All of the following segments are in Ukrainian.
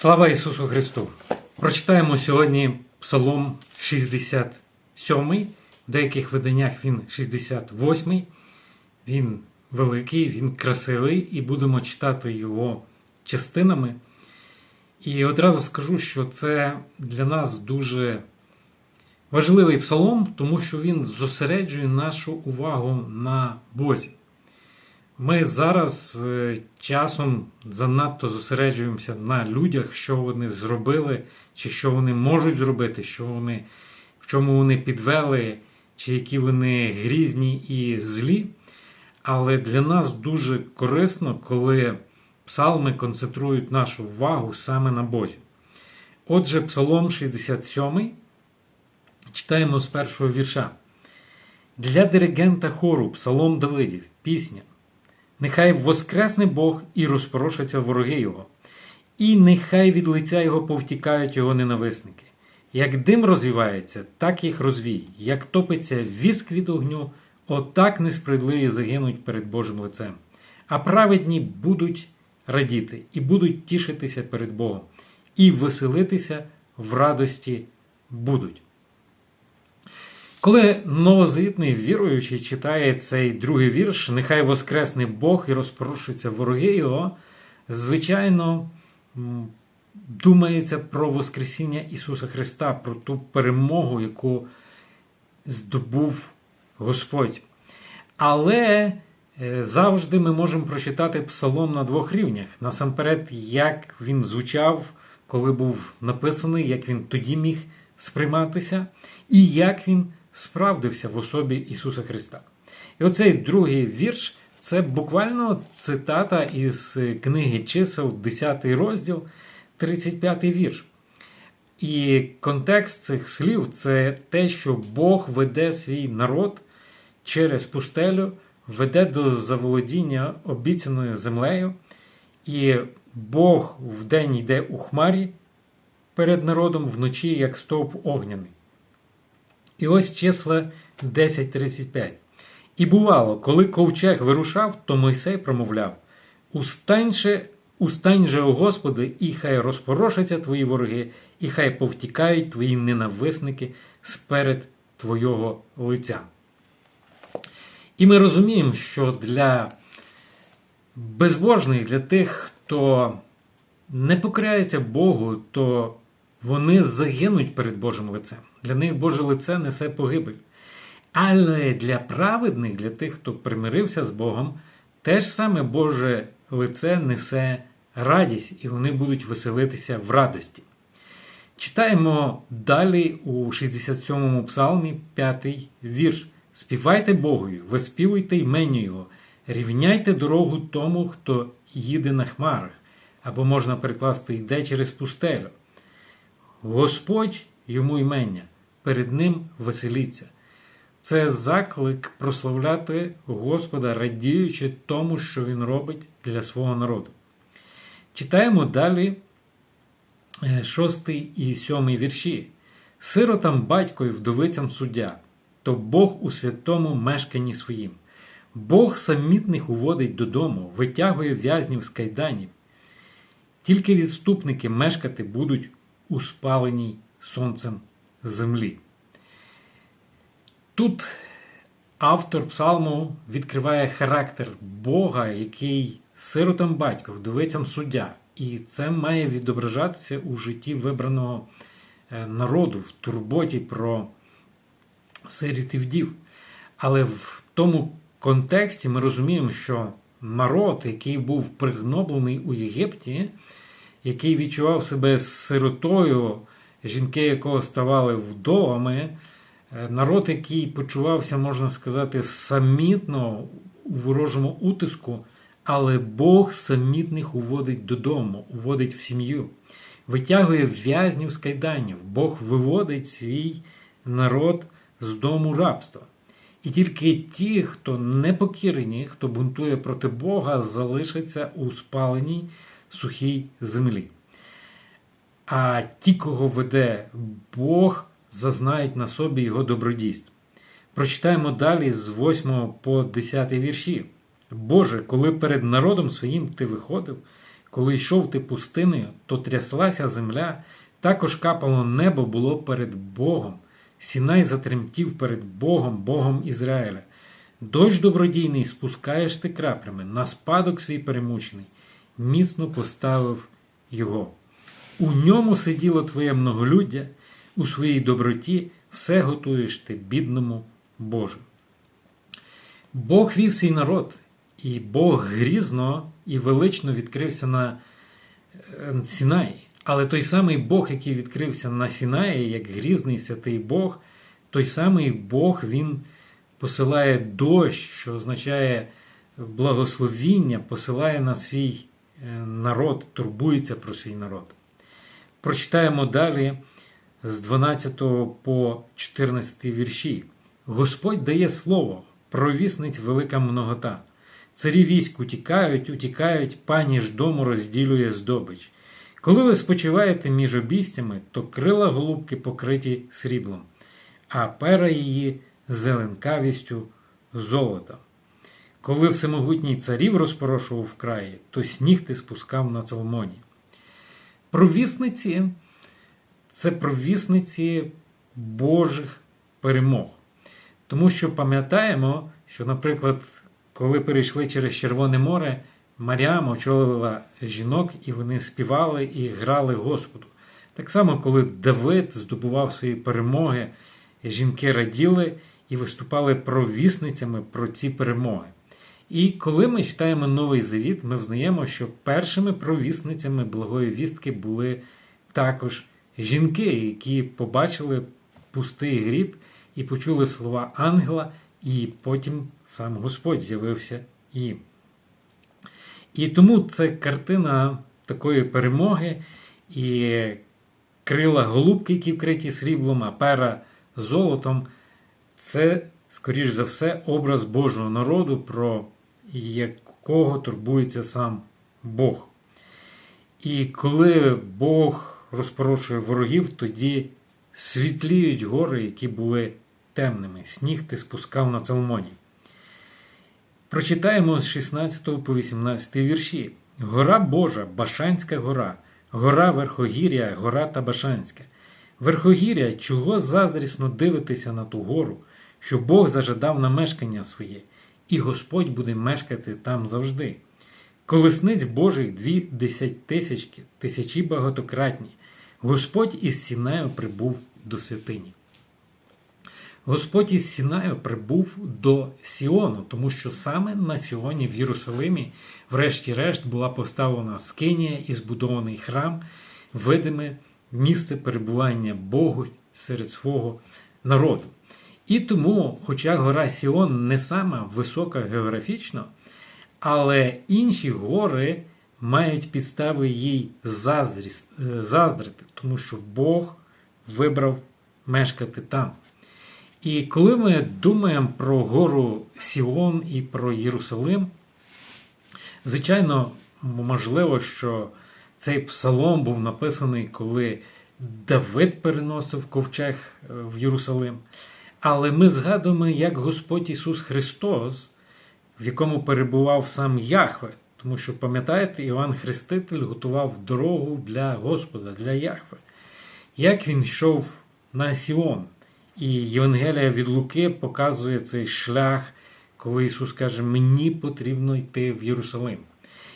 Слава Ісусу Христу! Прочитаємо сьогодні Псалом 67. В деяких виданнях він 68. Він великий, він красивий, і будемо читати його частинами. І одразу скажу, що це для нас дуже важливий псалом, тому що він зосереджує нашу увагу на Бозі. Ми зараз е, часом занадто зосереджуємося на людях, що вони зробили, чи що вони можуть зробити, що вони, в чому вони підвели, чи які вони грізні і злі. Але для нас дуже корисно, коли псалми концентрують нашу увагу саме на Бозі. Отже, Псалом 67 читаємо з першого вірша. Для диригента хору Псалом Давидів, пісня. Нехай воскресне Бог і розпорошаться вороги Його, і нехай від лиця Його повтікають Його ненависники. Як дим розвівається, так їх розвій, як топиться віск від огню, отак несправедливі загинуть перед Божим лицем. А праведні будуть радіти і будуть тішитися перед Богом, і веселитися в радості будуть. Коли новозитний віруючий читає цей другий вірш, нехай воскресне Бог і розпорушуються вороги Його, звичайно, думається про Воскресіння Ісуса Христа, про ту перемогу, яку здобув Господь. Але е, завжди ми можемо прочитати псалом на двох рівнях. Насамперед, як він звучав, коли був написаний, як він тоді міг сприйматися, і як він справдився в особі Ісуса Христа. І оцей другий вірш це буквально цитата із книги чисел, 10 розділ, 35 вірш. І контекст цих слів це те, що Бог веде свій народ через пустелю, веде до заволодіння обіцяною землею, і Бог вдень йде у хмарі перед народом вночі, як стовп огняний. І ось числа 10.35. І бувало, коли ковчег вирушав, то Мойсей промовляв: Устаньше, устань же, о Господи, і хай розпорошаться твої вороги, і хай повтікають твої ненависники сперед Твого лиця. І ми розуміємо, що для безбожних, для тих, хто не покоряється Богу, то вони загинуть перед Божим лицем. Для них Боже лице несе погибель. Але для праведних, для тих, хто примирився з Богом, те ж саме Боже лице несе радість, і вони будуть веселитися в радості. Читаємо далі у 67-му псалмі 5 вірш. Співайте Богові, виспівуйте йменю Його, рівняйте дорогу тому, хто їде на хмарах, або можна перекласти йде через пустелю. Господь йому ймення, перед ним веселіться. Це заклик прославляти Господа, радіючи тому, що Він робить для свого народу. Читаємо далі е, шостий і сьомий вірші. Сиротам батько і вдовицям суддя, то Бог у святому мешканні своїм. Бог самітних уводить додому, витягує в'язнів з кайданів. Тільки відступники мешкати будуть у спаленій сонцем землі. Тут автор псалму відкриває характер Бога, який сиротам батько, вдовицям суддя. І це має відображатися у житті вибраного е, народу, в турботі про сиріт і вдів. Але в тому контексті ми розуміємо, що народ, який був пригноблений у Єгипті, який відчував себе сиротою, жінки якого ставали вдовами, е, народ, який почувався, можна сказати, самітно у ворожому утиску, але Бог самітних уводить додому, уводить в сім'ю, витягує в'язнів з кайданів, Бог виводить свій народ з дому рабства. І тільки ті, хто непокірені, хто бунтує проти Бога, залишаться у спаленій сухій землі. А ті, кого веде Бог, зазнають на собі його добродійств. Прочитаємо далі з 8 по 10 вірші. Боже, коли перед народом своїм ти виходив, Коли йшов ти пустинею, то тряслася земля, також капало небо було перед Богом. Сінай затремтів перед Богом, Богом Ізраїля. Дощ добродійний спускаєш ти краплями, на спадок свій перемучений, міцно поставив його. У ньому сиділо твоє многолюддя, у своїй доброті все готуєш ти бідному Божу. Бог вів свій народ, і Бог грізно і велично відкрився на е, Сінаї. Але той самий Бог, який відкрився на Сінаї, як грізний святий Бог, той самий Бог Він посилає дощ, що означає благословіння, посилає на свій е, народ, турбується про свій народ. Прочитаємо далі з 12 по 14 вірші. Господь дає слово, провісниць велика многота. Царі військ утікають, утікають, пані ж дому розділює здобич. Коли ви спочиваєте між обійстями, то крила голубки покриті сріблом, а пера її зеленкавістю золота. Коли всемогутній царів розпорошував в краї, то сніг ти спускав на Цалмоні. Провісниці це провісниці Божих перемог. Тому що пам'ятаємо, що, наприклад, коли перейшли через Червоне море, Маріам очолила жінок, і вони співали і грали Господу. Так само, коли Давид здобував свої перемоги, жінки раділи і виступали провісницями про ці перемоги. І коли ми читаємо Новий Завіт, ми взнаємо, що першими провісницями благої вістки були також жінки, які побачили пустий гріб і почули слова ангела, і потім сам Господь з'явився їм. І тому це картина такої перемоги і крила голубки, які вкриті сріблом, а пера золотом. Це, скоріш за все, образ Божого народу, про якого турбується сам Бог. І коли Бог розпорошує ворогів, тоді світліють гори, які були темними. Сніг ти спускав на Цалмоні. Прочитаємо з 16 по 18 вірші. Гора Божа, Башанська гора, гора Верхогір'я, гора Табашанська. Верхогір'я, чого заздрісно дивитися на ту гору, що Бог зажадав на мешкання своє, і Господь буде мешкати там завжди. Колесниць Божих дві десятитисячки, тисячі багатократні. Господь із Сінаю прибув до святині. Господь із Сінаю прибув до Сіону, тому що саме на Сіоні в Єрусалимі, врешті-решт, була поставлена скинія і збудований храм, видиме місце перебування Богу серед свого народу. І тому, хоча гора Сіон не сама висока географічно, але інші гори мають підстави їй заздрити, тому що Бог вибрав мешкати там. І коли ми думаємо про гору Сіон і про Єрусалим, звичайно, можливо, що цей псалом був написаний, коли Давид переносив ковчег е, в Єрусалим. Але ми згадуємо, як Господь Ісус Христос, в якому перебував сам Яхве. Тому що, пам'ятаєте, Іван Хреститель готував дорогу для Господа, для Яхве. Як він йшов на Сіон. І Євангелія від Луки показує цей шлях, коли Ісус каже, мені потрібно йти в Єрусалим.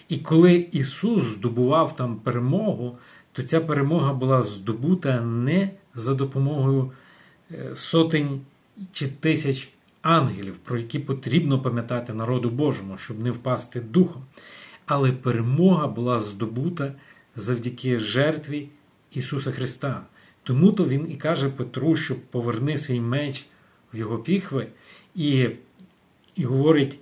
І коли Ісус здобував там перемогу, то ця перемога була здобута не за допомогою е, сотень чи тисяч ангелів, про які потрібно пам'ятати народу Божому, щоб не впасти духом. Але перемога була здобута завдяки жертві Ісуса Христа. Тому то він і каже Петру, що поверни свій меч в його піхви, і і говорить: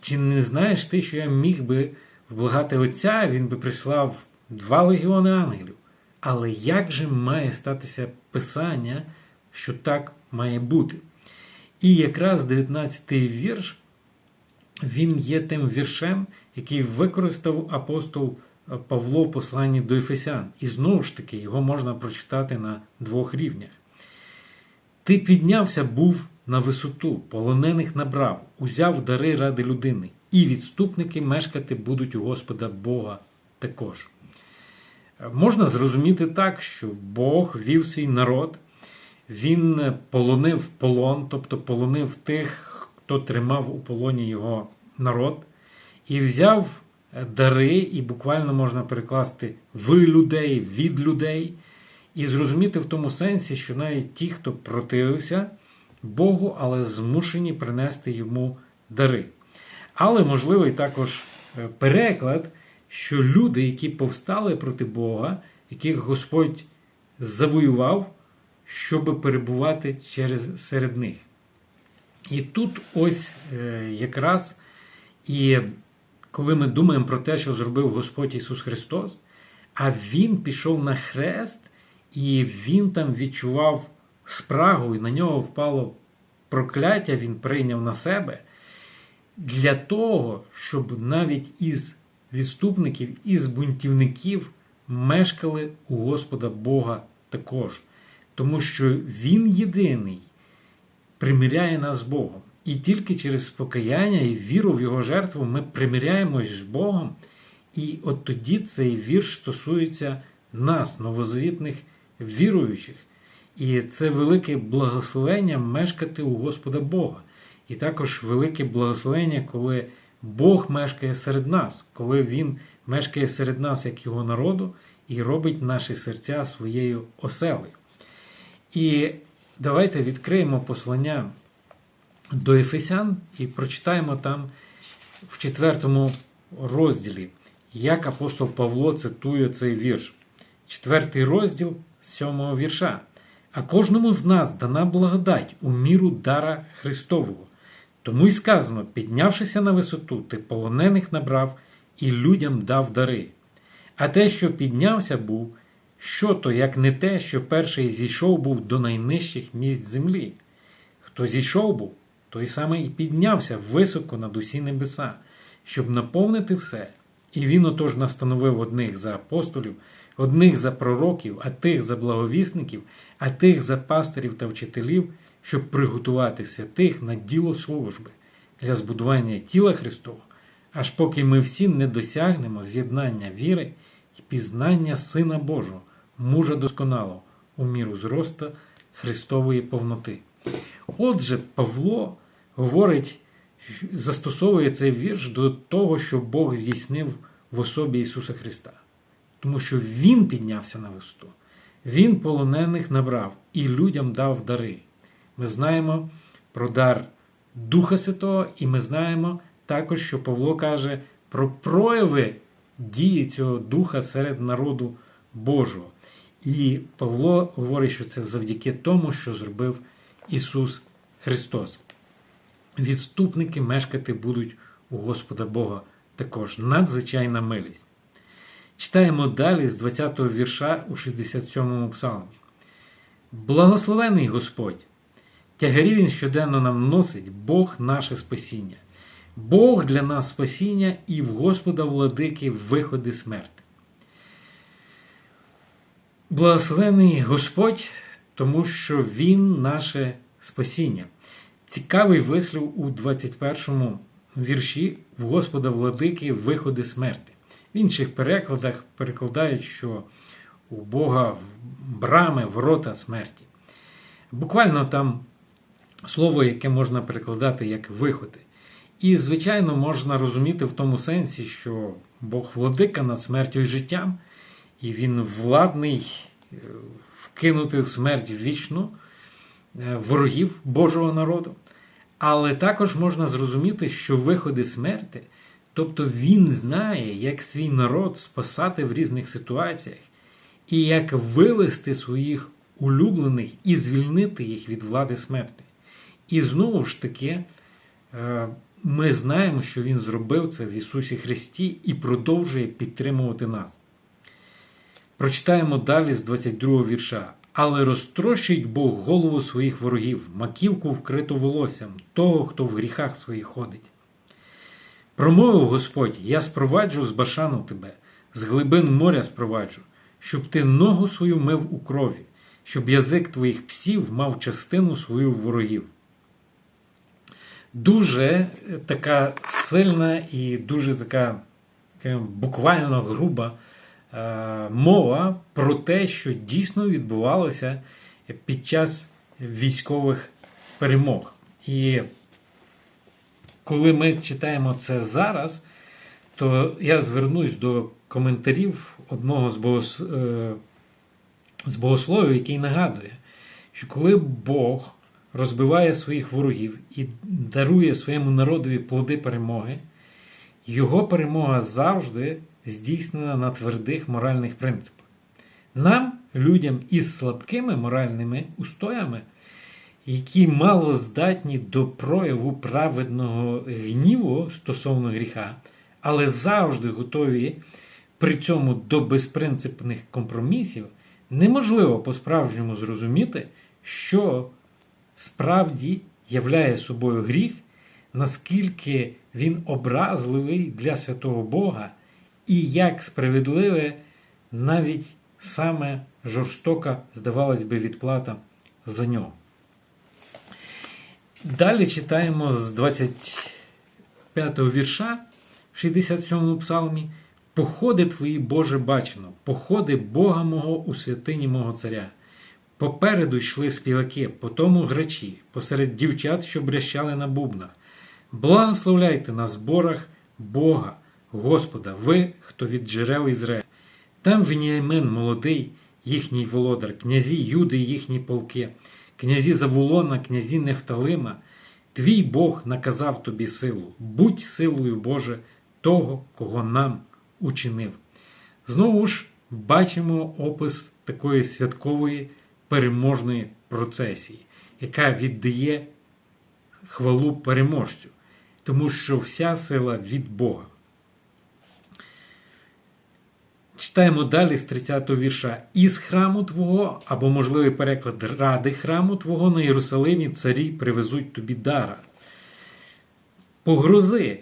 чи не знаєш ти, що я міг би вблагати Отця, він би прислав два легіони ангелів. Але як же має статися Писання, що так має бути? І якраз 19-й вірш, він є тим віршем, який використав апостол. Павло в посланні до Ефесян. І знову ж таки, його можна прочитати на двох рівнях. Ти піднявся був на висоту, полонених набрав, узяв дари ради людини, і відступники мешкати будуть у Господа Бога також. Можна зрозуміти так, що Бог вів свій народ, він полонив полон, тобто полонив тих, хто тримав у полоні його народ, і взяв дари, і буквально можна перекласти в людей, від людей, і зрозуміти в тому сенсі, що навіть ті, хто противився Богу, але змушені принести йому дари. Але можливий також е, переклад, що люди, які повстали проти Бога, яких Господь завоював, щоб перебувати через серед них. І тут ось е, якраз і коли ми думаємо про те, що зробив Господь Ісус Христос, а Він пішов на хрест, і Він там відчував спрагу, і на нього впало прокляття, Він прийняв на себе. Для того, щоб навіть із відступників, із бунтівників мешкали у Господа Бога також. Тому що Він єдиний примиряє нас з Богом. І тільки через спокаяння і віру в Його жертву ми примиряємось з Богом. І от тоді цей вірш стосується нас, новозавітних віруючих. І це велике благословення мешкати у Господа Бога. І також велике благословення, коли Бог мешкає серед нас, коли Він мешкає серед нас як Його народу і робить наші серця своєю оселею. І давайте відкриємо послання до Ефесян і прочитаємо там в четвертому розділі, як апостол Павло цитує цей вірш. Четвертий розділ сьомого вірша. А кожному з нас дана благодать у міру дара Христового. Тому й сказано, піднявшися на висоту, ти полонених набрав і людям дав дари. А те, що піднявся був, що то, як не те, що перший зійшов був до найнижчих місць землі. Хто зійшов був, той саме і піднявся високо над усі небеса, щоб наповнити все. І він отож настановив одних за апостолів, одних за пророків, а тих за благовісників, а тих за пастирів та вчителів, щоб приготувати святих на діло служби для збудування тіла Христового, аж поки ми всі не досягнемо з'єднання віри і пізнання Сина Божого, мужа досконалого, у міру зроста Христової повноти. Отже, Павло говорить, застосовує цей вірш до того, що Бог здійснив в особі Ісуса Христа. Тому що Він піднявся на висоту, Він полонених набрав і людям дав дари. Ми знаємо про дар Духа Святого, і ми знаємо також, що Павло каже про прояви дії цього Духа серед народу Божого. І Павло говорить, що це завдяки тому, що зробив Ісус Христос. Відступники мешкати будуть у Господа Бога також надзвичайна милість. Читаємо далі з 20-го вірша у 67-му псалмі. Благословений Господь! Тягарі Він щоденно нам носить Бог наше спасіння. Бог для нас спасіння і в Господа владики виходи смерти. Благословений Господь, тому що Він наше спасіння. Цікавий вислів у 21 вірші в Господа владики виходи смерти. В інших перекладах перекладають, що у Бога брами ворота смерті. Буквально там слово, яке можна перекладати як виходи. І, звичайно, можна розуміти в тому сенсі, що Бог владика над смертю і життям, і Він владний е, вкинути в смерть вічну е, ворогів Божого народу. Але також можна зрозуміти, що виходи смерти, тобто Він знає, як свій народ спасати в різних ситуаціях, і як вивести своїх улюблених і звільнити їх від влади смерти. І знову ж таки, е, ми знаємо, що Він зробив це в Ісусі Христі і продовжує підтримувати нас. Прочитаємо далі з 22 вірша. Але розтрощить Бог голову своїх ворогів, маківку вкриту волоссям, того, хто в гріхах своїх ходить. Промовив Господь: Я спроваджу з башану тебе, з глибин моря спроваджу, щоб ти ногу свою мив у крові, щоб язик твоїх псів мав частину свою ворогів. дуже така сильна і дуже така буквально груба мова про те, що дійсно відбувалося під час військових перемог. І коли ми читаємо це зараз, то я звернусь до коментарів одного з, богос... е, з богословів, який нагадує, що коли Бог розбиває своїх ворогів і дарує своєму народові плоди перемоги, його перемога завжди здійснена на твердих моральних принципах. Нам, людям із слабкими моральними устоями, які мало здатні до прояву праведного гніву стосовно гріха, але завжди готові при цьому до безпринципних компромісів, неможливо по-справжньому зрозуміти, що справді являє собою гріх, наскільки він образливий для святого Бога, і як справедливе навіть саме жорстока, здавалось би, відплата за нього. Далі читаємо з 25-го вірша в 67-му псалмі. Походи твої, Боже, бачено, походи Бога мого у святині мого царя. Попереду йшли співаки, потому грачі, посеред дівчат, що брящали на бубнах. Благословляйте на зборах Бога, Господа, ви, хто від джерел Ізраїля. Там Веніамин молодий, їхній володар, князі Юди, їхні полки, князі Завулона, князі Нефталима. Твій Бог наказав тобі силу, будь силою Боже, того, кого нам учинив. Знову ж бачимо опис такої святкової переможної процесії, яка віддає хвалу переможцю, тому що вся сила від Бога. Читаємо далі з 30-го вірша. Із храму Твого, або можливий переклад ради храму Твого на Єрусалимі царі привезуть тобі дара. Погрози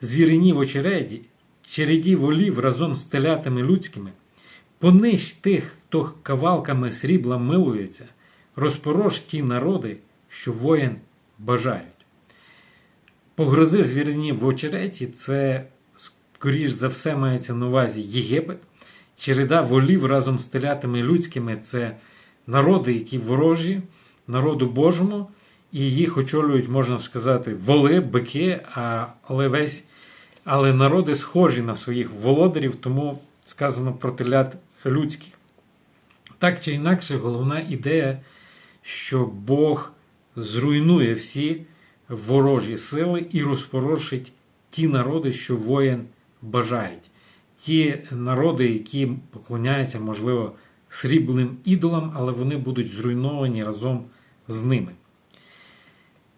звірині в очереді, череді волів разом з телятами людськими, понищ тих, хто кавалками срібла милується, розпорош ті народи, що воїн бажають. Погрози звірині в очереті це скоріш за все мається на увазі Єгипет. Череда волів разом з телятами людськими це народи, які ворожі, народу Божому, і їх очолюють, можна сказати, воли, бики, але весь, але народи схожі на своїх володарів, тому сказано про телят людських. Так чи інакше, головна ідея, що Бог зруйнує всі ворожі сили і розпорошить ті народи, що воїн бажають. Ті народи, які поклоняються, можливо, сріблим ідолам, але вони будуть зруйновані разом з ними.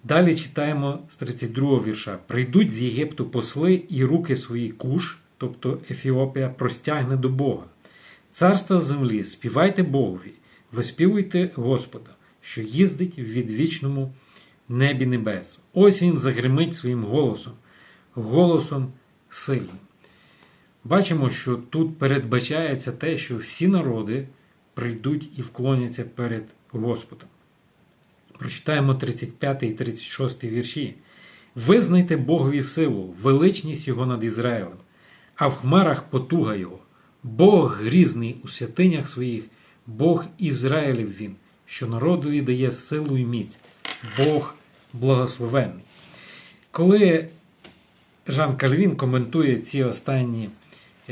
Далі читаємо з 32 го вірша: Прийдуть з Єгипту посли і руки свої куш, тобто Ефіопія, простягне до Бога. Царство землі, співайте Богові, виспівуйте Господа, що їздить в відвічному небі небес. Ось він загримить своїм голосом, голосом сильним. Бачимо, що тут передбачається те, що всі народи прийдуть і вклоняться перед Господом. Прочитаємо 35 і 36 вірші. Визнайте Богові силу, величність Його над Ізраїлем, а в хмарах потуга Його. Бог грізний у святинях своїх, Бог Ізраїлів Він, що народові дає силу і міць, Бог благословенний. Коли Жан Кальвін коментує ці останні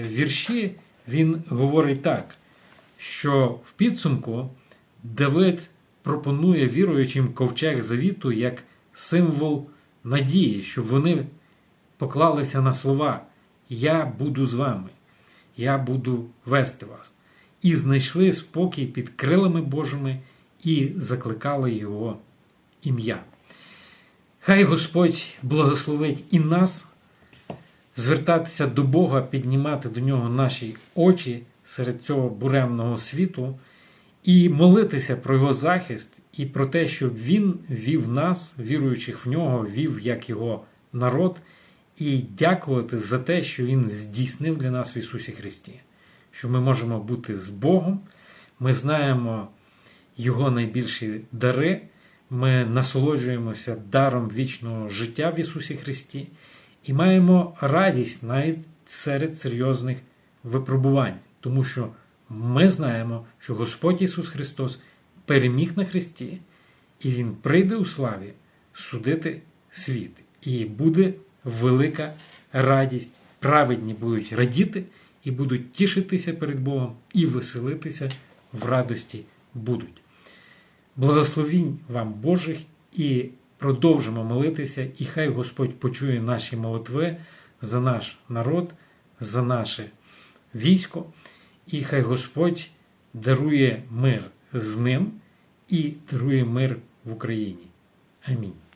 вірші, він говорить так, що в підсумку Давид пропонує віруючим ковчег завіту як символ надії, щоб вони поклалися на слова Я буду з вами я буду вести вас. І знайшли спокій під крилами Божими і закликали Його ім'я. Хай Господь благословить і нас звертатися до Бога, піднімати до нього наші очі серед цього буремного світу і молитися про Його захист і про те, щоб Він вів нас, віруючих в нього, вів як Його народ і дякувати за те, що Він здійснив для нас в Ісусі Христі, що ми можемо бути з Богом, ми знаємо Його найбільші дари, ми насолоджуємося даром вічного життя в Ісусі Христі і маємо радість навіть серед серйозних випробувань, тому що ми знаємо, що Господь Ісус Христос переміг на Христі, і Він прийде у славі судити світ. І буде велика радість. Праведні будуть радіти і будуть тішитися перед Богом і веселитися в радості будуть. Благословінь вам Божих і продовжимо молитися, і хай Господь почує наші молитви за наш народ, за наше військо, і хай Господь дарує мир з ним і дарує мир в Україні. Амінь.